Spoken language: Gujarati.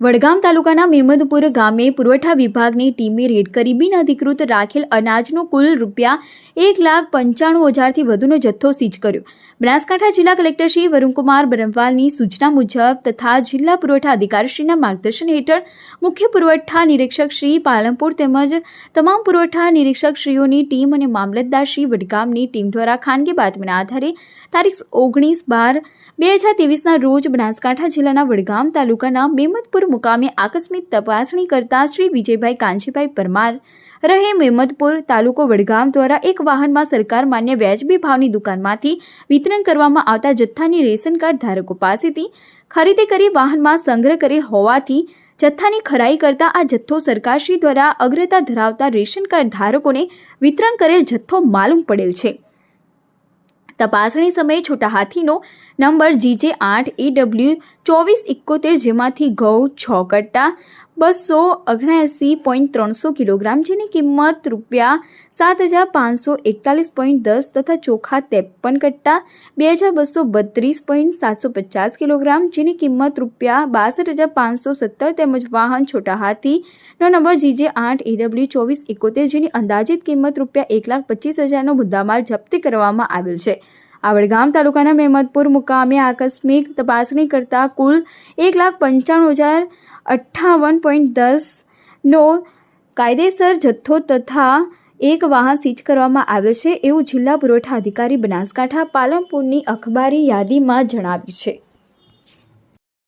વડગામ તાલુકાના મેમદપુર ગામે પુરવઠા વિભાગની ટીમે રેડ કરી બિનઅધિકૃત રાખેલ અનાજનો કુલ રૂપિયા એક લાખ પંચાણું હજારથી વધુનો જથ્થો સીજ કર્યો. બનાસકાંઠા જિલ્લા કલેક્ટર શ્રી વરુણકુમાર બરનવાલની સૂચના મુજબ તથા જિલ્લા પુરવઠા અધિકારીશ્રીના માર્ગદર્શન હેઠળ મુખ્ય પુરવઠા નિરીક્ષક શ્રી પાલનપુર તેમજ તમામ પુરવઠા નિરીક્ષક શ્રીઓની ટીમ અને મામલતદાર શ્રી વડગામની ટીમ દ્વારા ખાનગી બાતમીના આધારે તારીખ ઓગણીસ બાર બે હજાર ત્રેવીસના રોજ બનાસકાંઠા જિલ્લાના વડગામ તાલુકાના મેમદપુર મુકામે આકસ્મિક તપાસણી કરતા શ્રી વિજયભાઈ કાંજીભાઈ પરમાર, રહે મેમદપુર તાલુકો વડગામ દ્વારા એક વાહનમાં સરકાર માન્ય વ્યાજબી ભાવની દુકાનમાંથી વિતરણ કરવામાં આવતા જથ્થાની રેશન કાર્ડ ધારકો પાસેથી ખરીદી કરી વાહનમાં સંગ્રહ કરેલ હોવાથી જથ્થાની ખરાઈ કરતા આ જથ્થો સરકારશ્રી દ્વારા અગ્રતા ધરાવતા રેશન કાર્ડ ધારકોને વિતરણ કરેલ જથ્થો માલુમ પડેલ છે. તપાસણી સમયે છોટા હાથીનો નંબર જીજે આઠ એ ડબલ્યુ ચોવીસ ઇકોતેર જેમાંથી ઘઉં છ કટ્ટા બસો ઓગણએંસી પોઈન્ટ ત્રણસો કિલોગ્રામ, જેની કિંમત રૂપિયા સાત હજાર પાંચસો એકતાલીસ પોઈન્ટ દસ તથા ચોખા ત્રેપન કટ્ટા, બે હજાર બસો બત્રીસ પોઈન્ટ સાતસો પચાસ કિલોગ્રામ, જેની કિંમત રૂપિયા બાસઠ હજાર પાંચસો સત્તર તેમજ વાહન છોટા હાથીનો નંબર જીજે આઠ એડબ્લ્યુ ચોવીસ એકોતેર, જેની અંદાજિત કિંમત રૂપિયા એક લાખ પચીસ હજારનો મુદ્દામાલ જપ્ત કરવામાં આવેલ છે. આવડગામ તાલુકાના મહેમદપુર મુકામે આકસ્મિક તપાસણી કરતા કુલ એક લાખ પંચાણું હજાર અઠ્ઠાવન પોઈન્ટ દસનો કાયદેસર જથ્થો તથા એક વાહન સીઝ કરવામાં આવ્યો છે એવું જિલ્લા પુરવઠા અધિકારી બનાસકાંઠા પાલનપુરની અખબારી યાદીમાં જણાવ્યું છે.